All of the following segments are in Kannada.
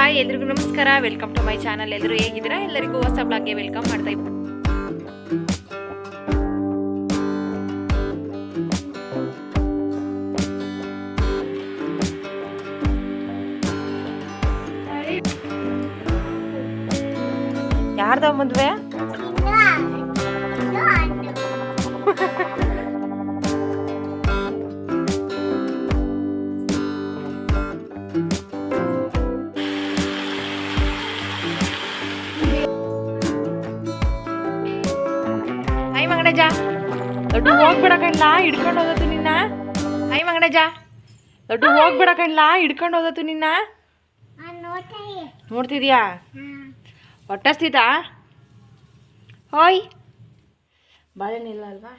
ಹಾಯ್ ಎಲ್ರಿಗೂ ನಮಸ್ಕಾರ ವೆಲ್ಕಮ್ ಟು ಮೈ ಚಾನಲ್ ಎಲ್ಲರೂ ಹೇಗಿದ್ದೀರಾ ಎಲ್ಲರಿಗೂ ಹೊಸ ಬ್ಲಾಗ್ಗೆ ವೆಲ್ಕಮ್ ಮಾಡ್ತಾ ಇದ್ದೀನಿ ಯಾರ್ದ ಮದ್ವೆ ಹೋಗ್ಬೇಡ ಕಣ್ಲಾ ಹಿಡ್ಕೊಂಡು ಹೋದತ್ತು ನಿನ್ನ? ಐ ಮಂಗಣಜ. ದೊಡ್ಡ ಹೋಗ್ಬೇಡ ಕಣ್ಲಾ ಹಿಡ್ಕೊಂಡು ಹೋದತ್ತು ನಿನ್ನ? ನೋಡ್ತಿದ್ಯಾ? ಹೊಟ್ಟಸ್ತಿತಾ ಹೋಯ್. ಬಾಳೆಹಣ್ಣು ಇಲ್ಲ ಅಲ್ವಾ?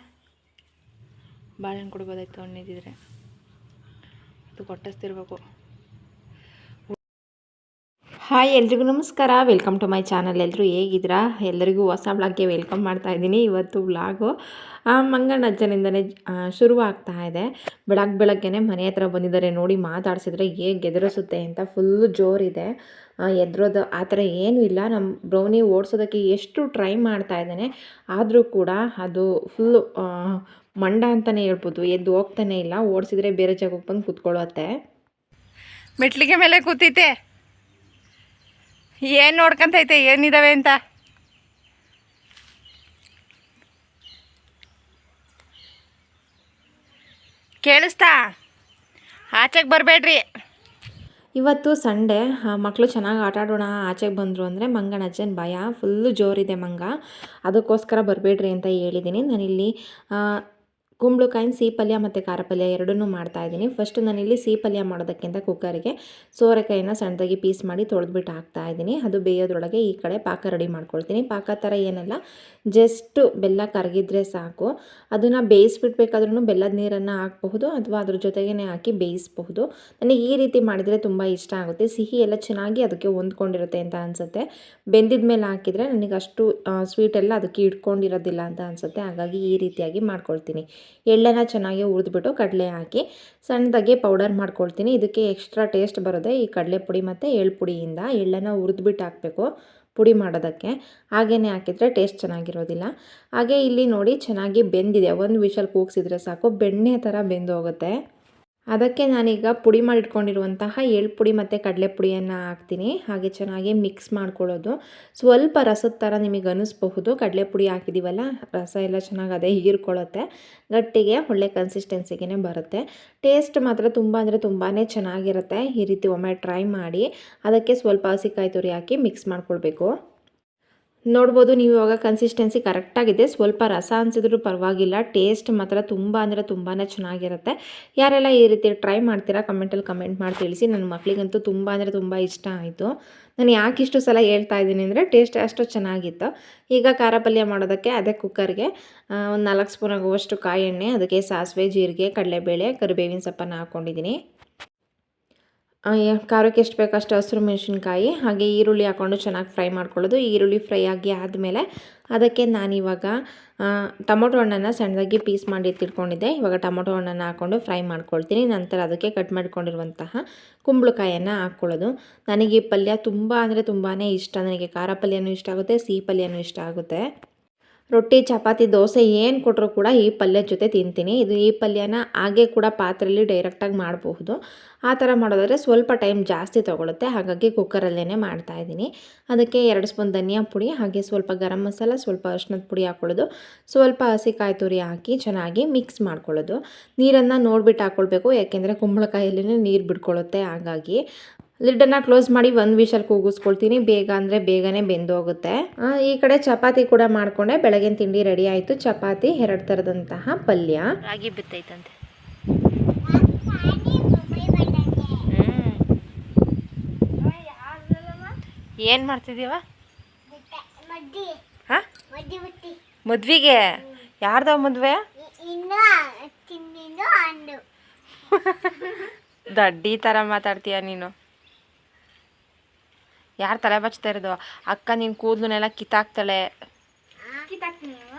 ಬಾಳೆಹಣ್ಣು ಕೊಡ್ಬೋದಾಯ್ತು ಹಣ್ಣಿದ್ದಿದ್ರೆ ಅದು ಕೊಟ್ಟಸ್ತಿರ್ಬೇಕು ಹಾಯ್ ಎಲ್ರಿಗೂ ನಮಸ್ಕಾರ. ವೆಲ್ಕಮ್ ಟು ಮೈ ಚಾನಲ್ ಎಲ್ಲರೂ ಹೇಗಿದ್ದೀರಾ? ಎಲ್ಲರಿಗೂ ಹೊಸ ಬ್ಲಾಗ್ಗೆ ವೆಲ್ಕಮ್ ಮಾಡ್ತಾ ಇದ್ದೀನಿ. ಇವತ್ತು ಬ್ಲಾಗು ಮಂಗಣ್ಣ ಅಜ್ಜನಿಂದನೇ ಆ, ಶುರು ಆಗ್ತಾ ಇದೆ. ಬೆಳಗ್ಗೆ ಬೆಳಗ್ಗೆನೆ ಮನೆ ಹತ್ರ ಬಂದಿದ್ದಾರೆ. ನೋಡಿ ಮಾತಾಡಿಸಿದ್ರೆ ಹೇಗೆ ಎದುರಿಸುತ್ತೆ ಅಂತ ಫುಲ್ಲು ಜೋರಿದೆ. ಎದ್ರೋದು ಆ ಥರ ಏನೂ ಇಲ್ಲ. ನಮ್ಮ ಬ್ರೌನಿ ಓಡಿಸೋದಕ್ಕೆ ಎಷ್ಟು ಟ್ರೈ ಮಾಡ್ತಾ ಇದ್ದಾನೆ ಆದರೂ ಕೂಡ ಅದು ಫುಲ್ಲು ಮಂಡ ಅಂತಲೇ ಹೇಳ್ಬೋದು. ಎದ್ದು ಹೋಗ್ತಾನೆ ಇಲ್ಲ. ಓಡಿಸಿದ್ರೆ ಬೇರೆ ಜಾಗಕ್ಕೆ ಬಂದು ಕೂತ್ಕೊಳ್ಳುತ್ತೆ. ಮೆಟ್ಲಿಗೆ ಮೇಲೆ ಕೂತೈತೆ ಏನು ನೋಡ್ಕೊಂತೈತೆ ಏನಿದ್ದಾವೆ ಅಂತ? ಕೇಳಿಸ್ತಾ? ಆಚೆಗೆ ಬರಬೇಡ್ರಿ. ಇವತ್ತು ಸಂಡೇ ಮಕ್ಕಳು ಚೆನ್ನಾಗಿ ಆಟ ಆಡೋಣ, ಆಚೆಗೆ ಬಂದರು ಅಂದರೆ ಮಂಗನ ಅಜ್ಜನ ಭಯ ಫುಲ್ಲು ಜೋರಿದೆ ಮಂಗ. ಅದಕ್ಕೋಸ್ಕರ ಬರಬೇಡ್ರಿ ಅಂತ ಹೇಳಿದ್ದೀನಿ ನಾನಿಲ್ಲಿ ಕುಂಬಳಕಾಯಿನ ಸಿಹಿ ಪಲ್ಯ ಮತ್ತು ಖಾರ ಪಲ್ಯ ಎರಡನ್ನೂ ಮಾಡ್ತಾಯಿದ್ದೀನಿ ಫಸ್ಟ್ ನಾನಿಲ್ಲಿ ಸಿಹಿ ಪಲ್ಯ ಮಾಡೋದಕ್ಕಿಂತ ಕುಕ್ಕರಿಗೆ ಸೋರೆಕಾಯಿನ ಸಣ್ಣದಾಗಿ ಪೀಸ್ ಮಾಡಿ ತೊಳೆದ್ಬಿಟ್ಟು ಹಾಕ್ತಾ ಇದ್ದೀನಿ. ಅದು ಬೇಯೋದ್ರೊಳಗೆ ಈ ಕಡೆ ಪಾಕ ರೆಡಿ ಮಾಡ್ಕೊಳ್ತೀನಿ. ಪಾಕ ಥರ ಏನಲ್ಲ ಜಸ್ಟು ಬೆಲ್ಲ ಕರಗಿದ್ರೆ ಸಾಕು. ಅದನ್ನು ಬೇಯಿಸ್ಬಿಡ್ಬೇಕಾದ್ರೂ ಬೆಲ್ಲದ ನೀರನ್ನು ಹಾಕಬಹುದು ಅಥವಾ ಅದ್ರ ಜೊತೆಗೇ ಹಾಕಿ ಬೇಯಿಸಬಹುದು. ನನಗೆ ಈ ರೀತಿ ಮಾಡಿದರೆ ತುಂಬ ಇಷ್ಟ ಆಗುತ್ತೆ. ಸಿಹಿ ಎಲ್ಲ ಚೆನ್ನಾಗಿ ಅದಕ್ಕೆ ಹೊಂದ್ಕೊಂಡಿರುತ್ತೆ ಅಂತ ಅನಿಸುತ್ತೆ. ಬೆಂದಿದ ಮೇಲೆ ಹಾಕಿದರೆ ನನಗೆ ಅಷ್ಟು ಸ್ವೀಟೆಲ್ಲ ಅದಕ್ಕೆ ಇಟ್ಕೊಂಡಿರೋದಿಲ್ಲ ಅಂತ ಅನಿಸುತ್ತೆ. ಹಾಗಾಗಿ ಈ ರೀತಿಯಾಗಿ ಮಾಡ್ಕೊಳ್ತೀನಿ. ಎಳ್ಳನ್ನು ಚೆನ್ನಾಗಿ ಹುರಿದ್ಬಿಟ್ಟು ಕಡಲೆ ಹಾಕಿ ಸಣ್ಣದಾಗಿ ಪೌಡರ್ ಮಾಡ್ಕೊಳ್ತೀನಿ. ಇದಕ್ಕೆ ಎಕ್ಸ್ಟ್ರಾ ಟೇಸ್ಟ್ ಬರೋದೇ ಈ ಕಡಲೆ ಪುಡಿ ಮತ್ತು ಎಳ್ಳು ಪುಡಿಯಿಂದ. ಎಳ್ಳೆನ ಹುರಿದ್ಬಿಟ್ಟು ಹಾಕಬೇಕು ಪುಡಿ ಮಾಡೋದಕ್ಕೆ. ಹಾಗೇ ಹಾಕಿದರೆ ಟೇಸ್ಟ್ ಚೆನ್ನಾಗಿರೋದಿಲ್ಲ. ಹಾಗೆ ಇಲ್ಲಿ ನೋಡಿ ಚೆನ್ನಾಗಿ ಬೆಂದಿದೆ. ಒಂದು ವಿಷಲ್ ಕೂಗಿಸಿದ್ರೆ ಸಾಕು. ಬೆಣ್ಣೆ ಥರ ಬೆಂದು ಹೋಗುತ್ತೆ ಅದಕ್ಕೆ ನಾನೀಗ ಪುಡಿ ಮಾಡಿಟ್ಕೊಂಡಿರುವಂತಹ ಎಳ್ಳು ಪುಡಿ ಮತ್ತು ಕಡಲೆ ಪುಡಿಯನ್ನು ಹಾಕ್ತೀನಿ. ಹಾಗೆ ಚೆನ್ನಾಗಿ ಮಿಕ್ಸ್ ಮಾಡ್ಕೊಳ್ಳೋದು. ಸ್ವಲ್ಪ ರಸದ ಥರ ನಿಮಗೆ ಅನ್ನಿಸ್ಬಹುದು ಕಡಲೆ ಪುಡಿ ಹಾಕಿದ್ದೀವಲ್ಲ ರಸ ಎಲ್ಲ ಚೆನ್ನಾಗಿ ಅದೇ ಹೀರ್ಕೊಳ್ಳುತ್ತೆ. ಗಟ್ಟಿಗೆ ಒಳ್ಳೆ ಕನ್ಸಿಸ್ಟೆನ್ಸಿಗೆ ಬರುತ್ತೆ. ಟೇಸ್ಟ್ ಮಾತ್ರ ತುಂಬ ಅಂದರೆ ತುಂಬಾ ಚೆನ್ನಾಗಿರುತ್ತೆ. ಈ ರೀತಿ ಒಮ್ಮೆ ಟ್ರೈ ಮಾಡಿ, ಅದಕ್ಕೆ ಸ್ವಲ್ಪ ಹಸಿಕಾಯಿ ತುರಿ ಹಾಕಿ ಮಿಕ್ಸ್ ಮಾಡ್ಕೊಳ್ಬೇಕು. ನೋಡ್ಬೋದು ನೀವು ಇವಾಗ ಕನ್ಸಿಸ್ಟೆನ್ಸಿ ಕರೆಕ್ಟಾಗಿದೆ ಸ್ವಲ್ಪ ರಸ ಅನಿಸಿದ್ರು ಪರವಾಗಿಲ್ಲ. ಟೇಸ್ಟ್ ಮಾತ್ರ ತುಂಬ ಅಂದರೆ ತುಂಬಾ ಚೆನ್ನಾಗಿರುತ್ತೆ. ಯಾರೆಲ್ಲ ಈ ರೀತಿ ಟ್ರೈ ಮಾಡ್ತೀರಾ ಕಮೆಂಟಲ್ಲಿ ಕಮೆಂಟ್ ಮಾಡಿ ತಿಳಿಸಿ. ನನ್ನ ಮಕ್ಕಳಿಗಂತೂ ತುಂಬ ಅಂದರೆ ತುಂಬ ಇಷ್ಟ ಆಯಿತು. ನಾನು ಯಾಕೆ ಇಷ್ಟು ಸಲ ಹೇಳ್ತಾ ಇದ್ದೀನಿ ಅಂದರೆ ಟೇಸ್ಟ್ ಅಷ್ಟು ಚೆನ್ನಾಗಿತ್ತು. ಈಗ ಖಾರ ಪಲ್ಯ ಮಾಡೋದಕ್ಕೆ ಅದೇ ಕುಕ್ಕರ್ಗೆ ಒಂದು ನಾಲ್ಕು ಸ್ಪೂನ್ ಆಗುವಷ್ಟು ಕಾಯಿ ಎಣ್ಣೆ ಅದಕ್ಕೆ ಸಾಸಿವೆ, ಜೀರಿಗೆ, ಕಡಲೆಬೇಳೆ, ಕರಿಬೇವಿನ ಸೊಪ್ಪನ್ನು ಹಾಕ್ಕೊಂಡಿದ್ದೀನಿ ಖಾರಕ್ಕೆ ಎಷ್ಟು ಬೇಕು ಅಷ್ಟು ಹಸಿರು ಮೆಣಸಿನ್ಕಾಯಿ, ಹಾಗೆ ಈರುಳ್ಳಿ ಹಾಕ್ಕೊಂಡು ಚೆನ್ನಾಗಿ ಫ್ರೈ ಮಾಡ್ಕೊಳ್ಳೋದು. ಈರುಳ್ಳಿ ಫ್ರೈ ಆಗಿ ಆದಮೇಲೆ ಅದಕ್ಕೆ ನಾನಿವಾಗ ಟೊಮೊಟೊ ಹಣ್ಣನ್ನು ಸಣ್ಣದಾಗಿ ಪೀಸ್ ಮಾಡಿ ಎತ್ತಿಟ್ಕೊಂಡಿದ್ದೆ ಇವಾಗ ಟೊಮೊಟೊ ಹಣ್ಣನ್ನು ಹಾಕ್ಕೊಂಡು ಫ್ರೈ ಮಾಡ್ಕೊಳ್ತೀನಿ. ನಂತರ ಅದಕ್ಕೆ ಕಟ್ ಮಾಡಿಕೊಂಡಿರುವಂತಹ ಕುಂಬಳಕಾಯನ್ನು ಹಾಕ್ಕೊಳ್ಳೋದು. ನನಗೆ ಈ ಪಲ್ಯ ತುಂಬ ಅಂದರೆ ತುಂಬಾ ಇಷ್ಟ. ನನಗೆ ಖಾರ ಪಲ್ಯನೂ ಇಷ್ಟ ಆಗುತ್ತೆ, ಸಿಹಿ ಪಲ್ಯನೂ ಇಷ್ಟ ಆಗುತ್ತೆ. ರೊಟ್ಟಿ, ಚಪಾತಿ, ದೋಸೆ ಏನು ಕೊಟ್ಟರು ಕೂಡ ಈ ಪಲ್ಯದ ಜೊತೆ ತಿಂತೀನಿ. ಇದು ಈ ಪಲ್ಯನ ಹಾಗೆ ಕೂಡ ಪಾತ್ರೆಯಲ್ಲಿ ಡೈರೆಕ್ಟಾಗಿ ಮಾಡಬಹುದು. ಆ ಥರ ಮಾಡೋದಾದರೆ ಸ್ವಲ್ಪ ಟೈಮ್ ಜಾಸ್ತಿ ತೊಗೊಳುತ್ತೆ. ಹಾಗಾಗಿ ಕುಕ್ಕರಲ್ಲೇ ಮಾಡ್ತಾಯಿದ್ದೀನಿ ಅದಕ್ಕೆ ಎರಡು ಸ್ಪೂನ್ ಧನಿಯಾ ಪುಡಿ, ಹಾಗೆ ಸ್ವಲ್ಪ ಗರಂ ಮಸಾಲ, ಸ್ವಲ್ಪ ಅರಿಶಿನದ ಪುಡಿ ಹಾಕ್ಕೊಳ್ಳೋದು ಸ್ವಲ್ಪ ಹಸಿಕಾಯಿ ತುರಿ ಹಾಕಿ ಚೆನ್ನಾಗಿ ಮಿಕ್ಸ್ ಮಾಡ್ಕೊಳ್ಳೋದು. ನೀರನ್ನು ನೋಡ್ಬಿಟ್ಟು ಹಾಕ್ಕೊಳ್ಬೇಕು ಯಾಕೆಂದರೆ ಕುಂಬಳಕಾಯಲ್ಲೇ ನೀರು ಬಿಡ್ಕೊಳ್ಳುತ್ತೆ. ಹಾಗಾಗಿ ಲಿಡ್ಡನ್ನು ಕ್ಲೋಸ್ ಮಾಡಿ ಒಂದು ವಿಷಲ್ ಕೂಗಿಸ್ಕೊಳ್ತೀನಿ. ಬೇಗ ಅಂದರೆ ಬೇಗನೆ ಬೆಂದೋಗುತ್ತೆ. ಆ, ಈ ಕಡೆ ಚಪಾತಿ ಕೂಡ ಮಾಡಿಕೊಂಡೆ. ಬೆಳಗಿನ ತಿಂಡಿ ರೆಡಿ ಆಯಿತು. ಚಪಾತಿ ಎರಡು ಥರದಂತಹ ಪಲ್ಯ. ರಾಗಿ ಬಿತ್ತೈತಂತೆ. ಏನು ಮಾಡ್ತಿದ್ದೀವ? ಹಾಂ? ಮದ್ವೆಗೆ? ಯಾರ್ದವ ಮದುವೆ? ದಡ್ಡಿ ಥರ ಮಾತಾಡ್ತೀಯ ನೀನು. ಯಾರು ತಲೆ ಬಚ್ತಾ ಇರೋದು? ಅಕ್ಕ ನಿನ್ನ ಕೂದಲನ್ನೆಲ್ಲ ಕಿತ್ತಾಕ್ತಾಳೆ.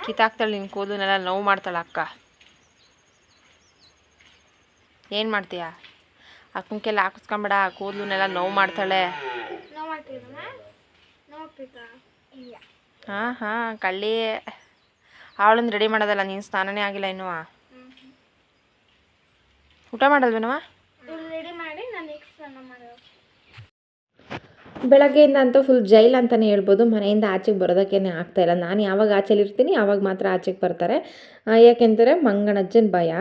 ಕಿತ್ತಾಕ್ತಾಳೆ ನಿನ್ನ ಕೂದಲನ್ನೆಲ್ಲ ನೋವು ಮಾಡ್ತಾಳೆ ಅಕ್ಕ. ಏನ್ ಮಾಡ್ತೀಯ? ಅಕ್ಕಂಕೆಲ್ಲ ಹಾಕಿಸ್ಕೊಂಬೇಡ ಕೂದಲನ್ನೆಲ್ಲ ನೋವು ಮಾಡ್ತಾಳೆ. ಹಾಂ ಹಾಂ, ಕಳ್ಳಿ. ಅವಳನ್ನ ರೆಡಿ ಮಾಡೋದಲ್ಲ, ನೀನು ಸ್ನಾನನೇ ಆಗಿಲ್ಲ ಇನ್ನೂ ಊಟ ಮಾಡಲ್ವೇನವ ರೆಡಿ ಮಾಡಿ ನಾನು ನೆಕ್ಸ್ಟ್ ಸ್ನಾನ ಮಾಡೋದು ಬೆಳಗ್ಗೆಯಿಂದ ಅಂತೂ ಫುಲ್ ಜೈಲ್ ಅಂತಲೇ ಹೇಳ್ಬೋದು. ಮನೆಯಿಂದ ಆಚೆಗೆ ಬರೋದಕ್ಕೇನೆ ಇಲ್ಲ. ನಾನು ಯಾವಾಗ ಆಚೆಲಿ ಇರ್ತೀನಿ ಆವಾಗ ಮಾತ್ರ ಆಚೆಗೆ ಬರ್ತಾರೆ. ಯಾಕೆಂದರೆ ಮಂಗನಜ್ಜನ ಭಯ.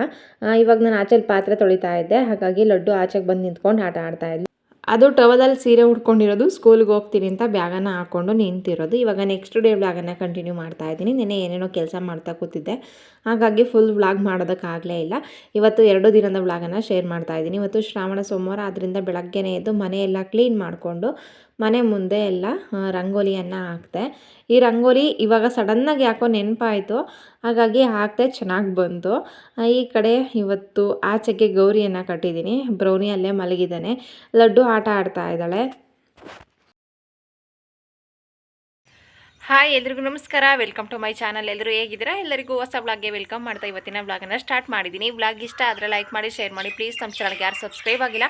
ಇವಾಗ ನಾನು ಆಚೆಲಿ ಪಾತ್ರೆ ತೊಳಿತಾ ಇದ್ದೆ. ಹಾಗಾಗಿ ಲಡ್ಡು ಆಚೆಗೆ ಬಂದು ನಿಂತ್ಕೊಂಡು ಆಟ ಆಡ್ತಾ ಇದ್ದೆ. ಅದು ಟವದಲ್ಲಿ ಸೀರೆ ಉಟ್ಕೊಂಡಿರೋದು ಸ್ಕೂಲ್ಗೆ ಹೋಗ್ತೀನಿ ಅಂತ ಬ್ಯಾಗನ್ನು ಹಾಕ್ಕೊಂಡು ನಿಂತಿರೋದು. ಇವಾಗ ನೆಕ್ಸ್ಟ್ ಡೇ ಬ್ಲಾಗನ್ನು ಕಂಟಿನ್ಯೂ ಮಾಡ್ತಾ ಇದ್ದೀನಿ. ನೆನೆ ಏನೇನೋ ಕೆಲಸ ಮಾಡ್ತಾ ಕೂತಿದ್ದೆ. ಹಾಗಾಗಿ ಫುಲ್ ವ್ಲಾಗ್ ಮಾಡೋದಕ್ಕಾಗಲೇ ಇಲ್ಲ. ಇವತ್ತು ಎರಡು ದಿನದ ವ್ಲಾಗನ್ನು ಶೇರ್ ಮಾಡ್ತಾ ಇದ್ದೀನಿ. ಇವತ್ತು ಶ್ರಾವಣ ಸೋಮವಾರ ಅದರಿಂದ ಬೆಳಗ್ಗೆನೇ ಎದ್ದು ಮನೆಯೆಲ್ಲ ಕ್ಲೀನ್ ಮಾಡಿಕೊಂಡು ಮನೆ ಮುಂದೆ ಎಲ್ಲ ರಂಗೋಲಿಯನ್ನು ಹಾಕ್ತೆ ಈ ರಂಗೋಲಿ ಇವಾಗ ಸಡನ್ನಾಗಿ ಯಾಕೋ ನೆನಪಾಯಿತು. ಹಾಗಾಗಿ ಹಾಕ್ತೆ ಚೆನ್ನಾಗಿ ಬಂತು. ಈ ಕಡೆ ಇವತ್ತು ಆಚೆಗೆ ಗೌರಿಯನ್ನು ಕಟ್ಟಿದ್ದೀನಿ. ಬ್ರೌನಿ ಅಲ್ಲೇ ಮಲಗಿದ್ದಾನೆ. ಲಡ್ಡು ಆಟ ಆಡ್ತಾ ಇದ್ದಾಳೆ. ಹಾಯ್, ಎಲ್ರಿಗೂ ನಮಸ್ಕಾರ. ವೆಲ್ಕಮ್ ಟು ಮೈ ಚಾನಲ್ ಎಲ್ಲರೂ ಹೇಗಿದ್ದೀರಾ? ಎಲ್ಲರಿಗೂ ಹೊಸ ಬ್ಲಾಗ್ಗೆ ವೆಲ್ಕಮ್ ಮಾಡ್ತಾ ಇವತ್ತಿನ ಬ್ಲಾಗನ್ನು ಸ್ಟಾರ್ಟ್ ಮಾಡಿದ್ದೀನಿ. ಬ್ಲಾಗ್ ಇಷ್ಟ ಆದರೆ ಲೈಕ್ ಮಾಡಿ ಶೇರ್ ಮಾಡಿ. ಪ್ಲೀಸ್ ನಮ್ಮ ಚಾನಲ್ಗೆ ಯಾರು ಸಬ್ಸ್ಕ್ರೈಬ್ ಆಗಿಲ್ಲ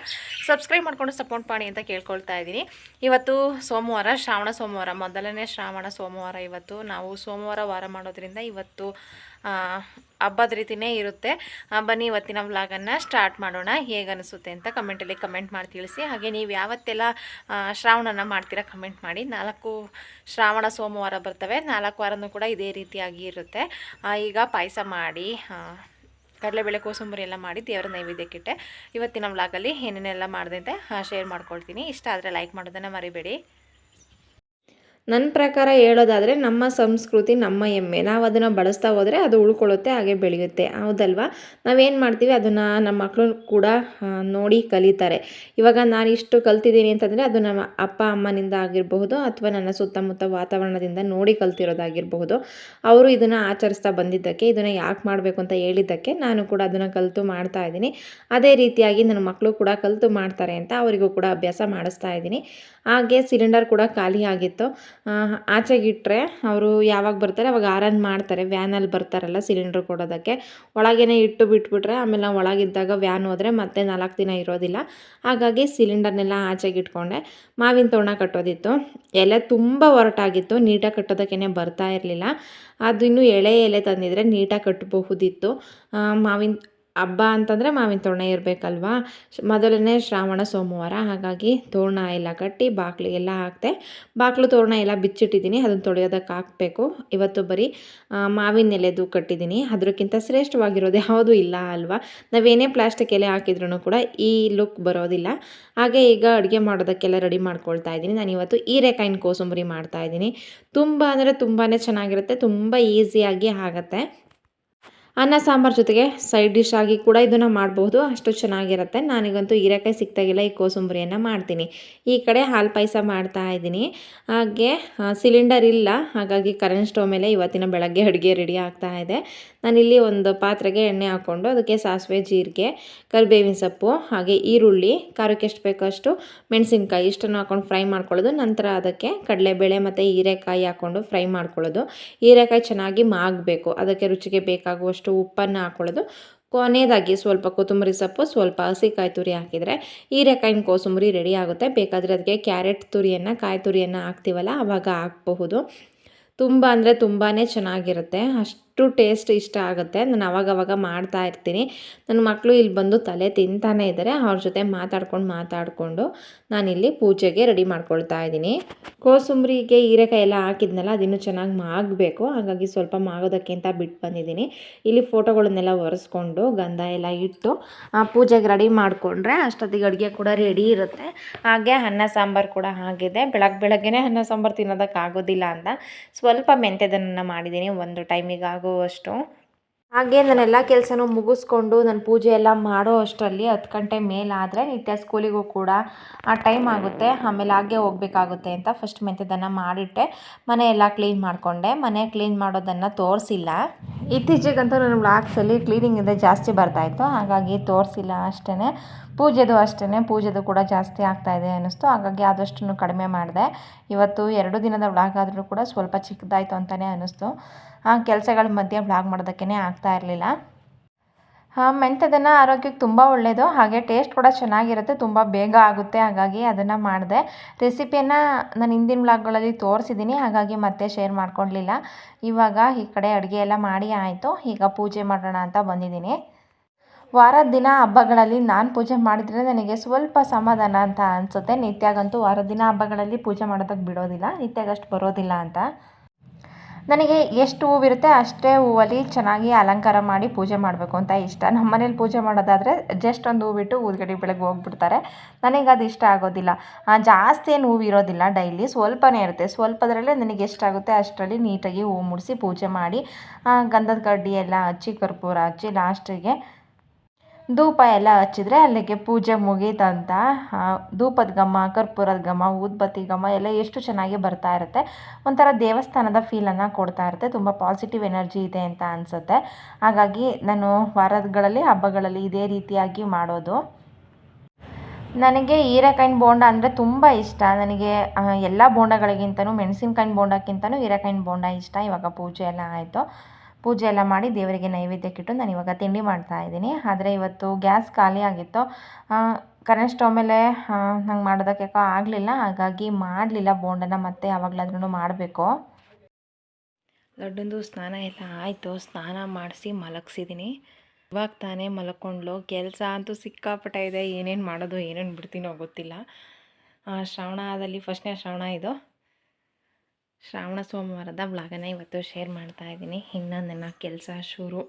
ಸಬ್ಸ್ಕ್ರೈಬ್ ಮಾಡ್ಕೊಂಡು ಸಪೋರ್ಟ್ ಮಾಡಿ ಅಂತ ಕೇಳ್ಕೊಳ್ತಾ ಇದ್ದೀನಿ. ಇವತ್ತು ಸೋಮವಾರ, ಶ್ರಾವಣ ಸೋಮವಾರ, ಮೊದಲನೇ ಶ್ರಾವಣ ಸೋಮವಾರ ಇವತ್ತು. ನಾವು ಸೋಮವಾರ ವಾರ ಮಾಡೋದ್ರಿಂದ ಇವತ್ತು ಹಬ್ಬದ ರೀತಿಯೇ ಇರುತ್ತೆ. ಬನ್ನಿ ಇವತ್ತಿನ ವ್ಲಾಗನ್ನು ಸ್ಟಾರ್ಟ್ ಮಾಡೋಣ. ಹೇಗೆ ಅನಿಸುತ್ತೆ ಅಂತ ಕಮೆಂಟಲ್ಲಿ ಕಮೆಂಟ್ ಮಾಡಿ ತಿಳಿಸಿ. ಹಾಗೆ ನೀವು ಯಾವತ್ತೆಲ್ಲ ಶ್ರಾವಣನ ಮಾಡ್ತೀರಾ ಕಮೆಂಟ್ ಮಾಡಿ. ನಾಲ್ಕು ಶ್ರಾವಣ, ಸೋಮವಾರ ಬರ್ತವೆ. ನಾಲ್ಕು ವಾರನೂ ಕೂಡ ಇದೇ ರೀತಿಯಾಗಿ ಇರುತ್ತೆ. ಈಗ ಪಾಯಸ ಮಾಡಿ ಕಡಲೆಬೇಳೆ, ಕೋಸಂಬರಿ ಎಲ್ಲ ಮಾಡಿ ದೇವರ ನೈವೇದ್ಯಕ್ಕಿಟ್ಟೆ. ಇವತ್ತಿನ ವ್ಲಾಗಲ್ಲಿ ಏನೇನೆಲ್ಲ ಮಾಡಿದೆ ಅಂತ ಶೇರ್ ಮಾಡ್ಕೊಳ್ತೀನಿ. ಇಷ್ಟ ಆದರೆ ಲೈಕ್ ಮಾಡೋದನ್ನು ಮರಿಬೇಡಿ. ನನ್ನ ಪ್ರಕಾರ ಹೇಳೋದಾದರೆ ನಮ್ಮ ಸಂಸ್ಕೃತಿ, ನಮ್ಮ ಹೆಮ್ಮೆ. ನಾವು ಅದನ್ನು ಬಳಸ್ತಾ ಹೋದರೆ ಅದು ಉಳ್ಕೊಳ್ಳುತ್ತೆ, ಹಾಗೆ ಬೆಳೆಯುತ್ತೆ. ಹೌದಲ್ವಾ? ನಾವೇನು ಮಾಡ್ತೀವಿ? ಅದನ್ನು ನಮ್ಮ ಮಕ್ಕಳು ಕೂಡ ನೋಡಿ ಕಲಿತಾರೆ. ಇವಾಗ ನಾನು ಇಷ್ಟು ಕಲ್ತಿದ್ದೀನಿ ಅಂತಂದರೆ ಅದು ನಮ್ಮ ಅಪ್ಪ ಅಮ್ಮನಿಂದ ಆಗಿರಬಹುದು ಅಥವಾ ನನ್ನ ಸುತ್ತಮುತ್ತ ವಾತಾವರಣದಿಂದ ನೋಡಿ ಕಲ್ತಿರೋದಾಗಿರಬಹುದು. ಅವರು ಇದನ್ನು ಆಚರಿಸ್ತಾ ಬಂದಿದ್ದಕ್ಕೆ, ಇದನ್ನು ಯಾಕೆ ಮಾಡಬೇಕು ಅಂತ ಹೇಳಿದ್ದಕ್ಕೆ ನಾನು ಕೂಡ ಅದನ್ನು ಕಲಿತು ಮಾಡ್ತಾ ಇದ್ದೀನಿ. ಅದೇ ರೀತಿಯಾಗಿ ನನ್ನ ಮಕ್ಕಳು ಕೂಡ ಕಲಿತು ಮಾಡ್ತಾರೆ ಅಂತ ಅವರಿಗೂ ಕೂಡ ಅಭ್ಯಾಸ ಮಾಡಿಸ್ತಾ ಇದ್ದೀನಿ. ಹಾಗೆ ಸಿಲಿಂಡರ್ ಕೂಡ ಖಾಲಿ ಆಗಿತ್ತು. ಆ, ಆಚೆಗಿಟ್ರೆ ಅವರು ಯಾವಾಗ ಬರ್ತಾರೆ ಅವಾಗ ಆರನ್ ಮಾಡ್ತಾರೆ ವ್ಯಾನಲ್ಲಿ ಬರ್ತಾರಲ್ಲ ಸಿಲಿಂಡ್ರ್ ಕೊಡೋದಕ್ಕೆ. ಒಳಗೇನೆ ಇಟ್ಟು ಬಿಟ್ಬಿಟ್ರೆ ಆಮೇಲೆ ನಾವು ಒಳಗಿದ್ದಾಗ ವ್ಯಾನ್ ಹೋದರೆ ಮತ್ತೆ ನಾಲ್ಕು ದಿನ ಇರೋದಿಲ್ಲ. ಹಾಗಾಗಿ ಸಿಲಿಂಡರ್ನೆಲ್ಲ ಆಚೆಗೆ ಇಟ್ಕೊಂಡೆ ಮಾವಿನ ತೋಣ ಕಟ್ಟೋದಿತ್ತು. ಎಲೆ ತುಂಬ ಒರಟಾಗಿತ್ತು ನೀಟಾಗಿ ಕಟ್ಟೋದಕ್ಕೇನೆ ಬರ್ತಾ ಇರಲಿಲ್ಲ. ಅದು ಇನ್ನೂ ಎಳೆ ಎಲೆ ತಂದಿದ್ರೆ ನೀಟಾಗಿ ಕಟ್ಟಬಹುದಿತ್ತು. ಮಾವಿನ ಹಬ್ಬ ಅಂತಂದರೆ ಮಾವಿನ ತೋರಣ ಇರಬೇಕಲ್ವಾ? ಮೊದಲನೇ ಶ್ರಾವಣ, ಸೋಮವಾರ, ಹಾಗಾಗಿ ತೋರಣ ಎಲ್ಲ ಕಟ್ಟಿ ಬಾಗಿಲಿಗೆಲ್ಲ ಹಾಕ್ತೆ. ಬಾಗಿಲು ತೋರಣ ಎಲ್ಲ ಬಿಚ್ಚಿಟ್ಟಿದ್ದೀನಿ, ಅದನ್ನು ತೊಳೆಯೋದಕ್ಕೆ ಹಾಕಬೇಕು. ಇವತ್ತು ಬರೀ ಮಾವಿನ ಎಲೆದು ಕಟ್ಟಿದ್ದೀನಿ. ಅದಕ್ಕಿಂತ ಶ್ರೇಷ್ಠವಾಗಿರೋದು ಯಾವುದೂ ಇಲ್ಲ ಅಲ್ವಾ? ನಾವೇನೇ ಪ್ಲಾಸ್ಟಿಕ್ ಎಲೆ ಹಾಕಿದ್ರೂ ಕೂಡ ಈ ಲುಕ್ ಬರೋದಿಲ್ಲ. ಹಾಗೆ ಈಗ ಅಡುಗೆ ಮಾಡೋದಕ್ಕೆಲ್ಲ ರೆಡಿ ಮಾಡ್ಕೊಳ್ತಾ ಇದ್ದೀನಿ. ನಾನು ಇವತ್ತು ಹೀರೆಕಾಯಿನ ಕೋಸಂಬರಿ ಮಾಡ್ತಾ ಇದ್ದೀನಿ. ತುಂಬ ಅಂದರೆ ತುಂಬಾ ಚೆನ್ನಾಗಿರುತ್ತೆ, ತುಂಬ ಈಸಿಯಾಗಿ ಆಗುತ್ತೆ. ಅನ್ನ, ಸಾಂಬಾರು ಜೊತೆಗೆ ಸೈಡ್ ಡಿಶ್ ಆಗಿ ಕೂಡ ಇದನ್ನು ಮಾಡಬಹುದು. ಅಷ್ಟು ಚೆನ್ನಾಗಿರುತ್ತೆ. ನನಗಂತೂ ಹೀರೆಕಾಯಿ ಸಿಕ್ತಾಗಿಲ್ಲ ಈ ಕೋಸಂಬರಿಯನ್ನು ಮಾಡ್ತೀನಿ. ಈ ಕಡೆ ಹಾಲು ಪಾಯಸ ಮಾಡ್ತಾ ಇದ್ದೀನಿ. ಹಾಗೆ ಸಿಲಿಂಡರ್ ಇಲ್ಲ. ಹಾಗಾಗಿ ಕರೆಂಟ್ ಸ್ಟೋವ್ ಮೇಲೆ ಇವತ್ತಿನ ಬೆಳಗ್ಗೆ ಅಡುಗೆ ರೆಡಿ ಆಗ್ತಾ ಇದೆ. ನಾನಿಲ್ಲಿ ಒಂದು ಪಾತ್ರೆಗೆ ಎಣ್ಣೆ ಹಾಕ್ಕೊಂಡು ಅದಕ್ಕೆ ಸಾಸಿವೆ, ಜೀರಿಗೆ, ಕರಿಬೇವಿನ ಸೊಪ್ಪು, ಹಾಗೆ ಈರುಳ್ಳಿ, ಖಾರಕ್ಕೆ ಎಷ್ಟು ಬೇಕೋ ಅಷ್ಟು ಮೆಣಸಿನ್ಕಾಯಿ ಇಷ್ಟನ್ನು ಹಾಕ್ಕೊಂಡು ಫ್ರೈ ಮಾಡ್ಕೊಳ್ಳೋದು. ನಂತರ ಅದಕ್ಕೆ ಕಡಲೆಬೇಳೆ ಮತ್ತು ಹೀರೆಕಾಯಿ ಹಾಕ್ಕೊಂಡು ಫ್ರೈ ಮಾಡ್ಕೊಳ್ಳೋದು. ಹೀರೆಕಾಯಿ ಚೆನ್ನಾಗಿ ಮಾಗಬೇಕು. ಅದಕ್ಕೆ ರುಚಿಗೆ ಬೇಕಾಗುವಷ್ಟು ಉಪ್ಪನ್ನು ಹಾಕ್ಕೊಳ್ಳೋದು ಕೊನೆಯದಾಗಿ ಸ್ವಲ್ಪ ಕೊತ್ತಂಬರಿ ಸೊಪ್ಪು, ಸ್ವಲ್ಪ ಹಸಿಕಾಯಿ ತುರಿ ಹಾಕಿದರೆ ಹೀರೆಕಾಯಿನ ಕೋಸಂಬರಿ ರೆಡಿ ಆಗುತ್ತೆ. ಬೇಕಾದರೆ ಅದಕ್ಕೆ ಕ್ಯಾರೆಟ್ ತುರಿಯನ್ನು, ಕಾಯಿ ತುರಿಯನ್ನು ಹಾಕ್ತೀವಲ್ಲ ಆವಾಗ ಹಾಕ್ಬಹುದು. ತುಂಬ ಅಂದರೆ ತುಂಬಾ ಚೆನ್ನಾಗಿರುತ್ತೆ. ಅಷ್ಟು ಟೇಸ್ಟ್ ಇಷ್ಟ ಆಗುತ್ತೆ. ನಾನು ಅವಾಗವಾಗ ಮಾಡ್ತಾ ಇರ್ತೀನಿ. ನನ್ನ ಮಕ್ಕಳು ಇಲ್ಲಿ ಬಂದು ತಲೆ ತಿಂತಾನೇ ಇದ್ದಾರೆ ಅವ್ರ ಜೊತೆ ಮಾತಾಡ್ಕೊಂಡು ಮಾತಾಡಿಕೊಂಡು ನಾನಿಲ್ಲಿ ಪೂಜೆಗೆ ರೆಡಿ ಮಾಡ್ಕೊಳ್ತಾ ಇದ್ದೀನಿ. ಕೋಸುಂಬರಿಗೆ ಹೀರೆಕಾಯಿ ಎಲ್ಲ ಹಾಕಿದ್ನಲ್ಲ ಅದಿನ್ನೂ ಚೆನ್ನಾಗಿ ಮಾಗಬೇಕು. ಹಾಗಾಗಿ ಸ್ವಲ್ಪ ಮಾಗೋದಕ್ಕೆ ಅಂತ ಬಿಟ್ಟು ಬಂದಿದ್ದೀನಿ. ಇಲ್ಲಿ ಫೋಟೋಗಳನ್ನೆಲ್ಲ ಒರೆಸ್ಕೊಂಡು ಗಂಧ ಎಲ್ಲ ಇಟ್ಟು ಆ, ಪೂಜೆಗೆ ರೆಡಿ ಮಾಡಿಕೊಂಡ್ರೆ ಅಷ್ಟೊತ್ತಿಗೆ ಅಡುಗೆ ಕೂಡ ರೆಡಿ ಇರುತ್ತೆ. ಹಾಗೆ ಅನ್ನ ಸಾಂಬಾರು ಕೂಡ ಆಗಿದೆ. ಬೆಳಗ್ಗೆ ಬೆಳಗ್ಗೆನೇ ಅನ್ನ ಸಾಂಬಾರು ತಿನ್ನೋದಕ್ಕಾಗೋದಿಲ್ಲ ಅಂತ ಸ್ವಲ್ಪ ಮೆಂತ್ಯದನ್ನ ಮಾಡಿದ್ದೀನಿ. ಒಂದು ಟೈಮಿಗೆ ಆಗುವಷ್ಟು ಹಾಗೆ ನಾನೆಲ್ಲ ಕೆಲಸನೂ ಮುಗಿಸ್ಕೊಂಡು ನಾನು ಪೂಜೆ ಎಲ್ಲ ಮಾಡೋ ಅಷ್ಟರಲ್ಲಿ ಹತ್ತು ಗಂಟೆ ಮೇಲಾದರೆ ನಿತ್ಯ ಸ್ಕೂಲಿಗೂ ಕೂಡ ಆ ಟೈಮ್ ಆಗುತ್ತೆ. ಆಮೇಲೆ ಹಾಗೆ ಹೋಗಬೇಕಾಗುತ್ತೆ ಅಂತ ಫಸ್ಟ್ ಮೆಂತ್ಯದನ್ನು ಮಾಡಿಟ್ಟೆ. ಮನೆ ಎಲ್ಲ ಕ್ಲೀನ್ ಮಾಡಿಕೊಂಡೆ. ಮನೆ ಕ್ಲೀನ್ ಮಾಡೋದನ್ನು ತೋರಿಸಿಲ್ಲ. ಇತ್ತೀಚೆಗಂತೂ ನನ್ನ ವ್ಲಾಗ್ಸಲ್ಲಿ ಕ್ಲೀನಿಂಗಿಂದ ಜಾಸ್ತಿ ಬರ್ತಾಯಿತ್ತು ಹಾಗಾಗಿ ತೋರಿಸಿಲ್ಲ ಅಷ್ಟೇ ಪೂಜೆದು ಅಷ್ಟೇ ಪೂಜೆದು ಕೂಡ ಜಾಸ್ತಿ ಆಗ್ತಾ ಇದೆ ಅನ್ನಿಸ್ತು. ಹಾಗಾಗಿ ಆದಷ್ಟು ಕಡಿಮೆ ಮಾಡಿದೆ. ಇವತ್ತು ಎರಡು ದಿನದ ವ್ಲಾಗ್ ಆದರೂ ಕೂಡ ಸ್ವಲ್ಪ ಚಿಕ್ಕದಾಯಿತು ಅಂತಲೇ ಅನ್ನಿಸ್ತು. ಆ, ಕೆಲಸಗಳ ಮಧ್ಯೆ ವ್ಲಾಗ್ ಮಾಡೋದಕ್ಕೇ ಆಗ್ತಾ ಇರಲಿಲ್ಲ. ಹಾಂ ಮೆಂತ್ಯದನ್ನು ಆರೋಗ್ಯಕ್ಕೆ ತುಂಬ ಒಳ್ಳೆಯದು ಹಾಗೆ ಟೇಸ್ಟ್ ಕೂಡ ಚೆನ್ನಾಗಿರುತ್ತೆ, ತುಂಬ ಬೇಗ ಆಗುತ್ತೆ. ಹಾಗಾಗಿ ಅದನ್ನು ಮಾಡಿದೆ. ರೆಸಿಪಿಯನ್ನು ನಾನು ಹಿಂದಿನ ಬ್ಲಾಗ್ಗಳಲ್ಲಿ ತೋರಿಸಿದ್ದೀನಿ ಹಾಗಾಗಿ ಮತ್ತೆ ಶೇರ್ ಮಾಡ್ಕೊಳ್ಲಿಲ್ಲ ಇವಾಗ ಈ ಕಡೆ ಅಡುಗೆ ಎಲ್ಲ ಮಾಡಿ ಆಯಿತು. ಈಗ ಪೂಜೆ ಮಾಡೋಣ ಅಂತ ಬಂದಿದ್ದೀನಿ ವಾರದ ದಿನ ಹಬ್ಬಗಳಲ್ಲಿ ನಾನು ಪೂಜೆ ಮಾಡಿದರೆ ನನಗೆ ಸ್ವಲ್ಪ ಸಮಾಧಾನ ಅಂತ ಅನಿಸುತ್ತೆ. ನಿತ್ಯಾಗಂತೂ ವಾರ ದಿನ ಹಬ್ಬಗಳಲ್ಲಿ ಪೂಜೆ ಮಾಡೋದಕ್ಕೆ ಬಿಡೋದಿಲ್ಲ. ನಿತ್ಯಾಗಷ್ಟು ಬರೋದಿಲ್ಲ ಅಂತ. ನನಗೆ ಎಷ್ಟು ಹೂವಿರುತ್ತೆ ಅಷ್ಟೇ ಹೂವಲ್ಲಿ ಚೆನ್ನಾಗಿ ಅಲಂಕಾರ ಮಾಡಿ ಪೂಜೆ ಮಾಡಬೇಕು ಅಂತ ಇಷ್ಟ. ನಮ್ಮ ಮನೇಲಿ ಪೂಜೆ ಮಾಡೋದಾದರೆ ಜಸ್ಟ್ ಒಂದು ಹೂ ಬಿಟ್ಟು ಊದ್ಗಡಿ ಬೆಳಗ್ಗೆ ಹೋಗ್ಬಿಡ್ತಾರೆ. ನನಗೆ ಅದು ಇಷ್ಟ ಆಗೋದಿಲ್ಲ. ಜಾಸ್ತಿ ಏನು ಹೂವು ಇರೋದಿಲ್ಲ ಡೈಲಿ. ಸ್ವಲ್ಪನೇ ಇರುತ್ತೆ. ಸ್ವಲ್ಪದರಲ್ಲೇ ನನಗೆ ಎಷ್ಟಾಗುತ್ತೆ ಅಷ್ಟರಲ್ಲಿ ನೀಟಾಗಿ ಹೂವು ಮುಡಿಸಿ ಪೂಜೆ ಮಾಡಿ ಗಂಧದ ಕಡ್ಡಿ ಎಲ್ಲ ಹಚ್ಚಿ ಕರ್ಪೂರ ಹಚ್ಚಿ ಲಾಸ್ಟಿಗೆ ಧೂಪ ಎಲ್ಲ ಹಚ್ಚಿದ್ರೆ ಅಲ್ಲಿಗೆ ಪೂಜೆ ಮುಗೀತಂತ ಧೂಪದ ಘಮ, ಕರ್ಪೂರದ ಘಮ, ಊದ್ಬತ್ತಿ ಘಮ ಎಲ್ಲ ಎಷ್ಟು ಚೆನ್ನಾಗಿ ಬರ್ತಾ ಇರುತ್ತೆ. ಒಂಥರ ದೇವಸ್ಥಾನದ ಫೀಲನ್ನು ಕೊಡ್ತಾ ಇರುತ್ತೆ. ತುಂಬ ಪಾಸಿಟಿವ್ ಎನರ್ಜಿ ಇದೆ ಅಂತ ಅನಿಸುತ್ತೆ. ಹಾಗಾಗಿ ನಾನು ವಾರಗಳಲ್ಲಿ, ಹಬ್ಬಗಳಲ್ಲಿ ಇದೇ ರೀತಿಯಾಗಿ ಮಾಡೋದು. ನನಗೆ ಹೀರೆಕಾಯಿನ ಬೋಂಡ ಅಂದರೆ ತುಂಬ ಇಷ್ಟ. ನನಗೆ ಎಲ್ಲ ಬೋಂಡಗಳಿಗಿಂತನೂ, ಮೆಣಸಿನ್ಕಾಯಿನ ಬೋಂಡಕ್ಕಿಂತನೂ ಹೀರೆಕಾಯಿನ ಬೋಂಡ ಇಷ್ಟ. ಇವಾಗ ಪೂಜೆ ಎಲ್ಲ ಆಯಿತು. ಪೂಜೆ ಎಲ್ಲ ಮಾಡಿ ದೇವರಿಗೆ ನೈವೇದ್ಯಕ್ಕಿಟ್ಟು ನಾನು ಇವಾಗ ತಿಂಡಿ ಮಾಡ್ತಾ ಇದ್ದೀನಿ. ಆದರೆ ಇವತ್ತು ಗ್ಯಾಸ್ ಖಾಲಿ ಆಗಿತ್ತು. ಕರೆಂಟ್ ಸ್ಟವ್ ಮೇಲೆ ನಂಗೆ ಮಾಡೋದಕ್ಕೆ ಆಗಲಿಲ್ಲ. ಹಾಗಾಗಿ ಮಾಡಲಿಲ್ಲ ಬೋಂಡನ ಮತ್ತೆ ಯಾವಾಗಲಾದ್ರೂ ಮಾಡಬೇಕು. ದೊಡ್ಡಂದು ಸ್ನಾನ ಎಲ್ಲ ಆಯಿತು. ಸ್ನಾನ ಮಾಡಿಸಿ ಮಲಗಿಸಿದ್ದೀನಿ ಇವಾಗ ತಾನೇ ಮಲ್ಕೊಂಡ್ಲು. ಕೆಲಸ ಅಂತೂ ಸಿಕ್ಕಾಪಟ್ಟ ಇದೆ. ಏನೇನು ಮಾಡೋದು, ಏನೇನು ಬಿಡ್ತೀನೋ ಗೊತ್ತಿಲ್ಲ. ಶ್ರಾವಣದಲ್ಲಿ, ಫಸ್ಟ್ನೇ ಶ್ರವಣ ಇದು. ಶ್ರಾವಣ ಸೋಮವಾರದ ಬ್ಲಾಗನ್ನು ಇವತ್ತು ಶೇರ್ ಮಾಡ್ತಾ ಇದ್ದೀನಿ. ಇನ್ನು ನನ್ನ ಕೆಲಸ ಶುರು.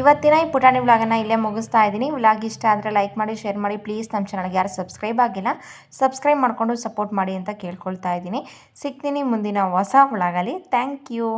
ಇವತ್ತಿನ ಈ ಪುಟಾಣಿ ವ್ಲಾಗನ್ನು ಇಲ್ಲೇ ಮುಗಿಸ್ತಾ ಇದ್ದೀನಿ. ವ್ಲಾಗ್ ಇಷ್ಟ ಆದರೆ ಲೈಕ್ ಮಾಡಿ, ಶೇರ್ ಮಾಡಿ. ಪ್ಲೀಸ್ ನಮ್ಮ ಚಾನಲ್ಗೆ ಯಾರು ಸಬ್ಸ್ಕ್ರೈಬ್ ಆಗಿಲ್ಲ, ಸಬ್ಸ್ಕ್ರೈಬ್ ಮಾಡಿಕೊಂಡು ಸಪೋರ್ಟ್ ಮಾಡಿ ಅಂತ ಕೇಳ್ಕೊಳ್ತಾ ಇದ್ದೀನಿ. ಸಿಗ್ತೀನಿ ಮುಂದಿನ ಹೊಸ ವ್ಲಾಗಲ್ಲಿ. Thank you.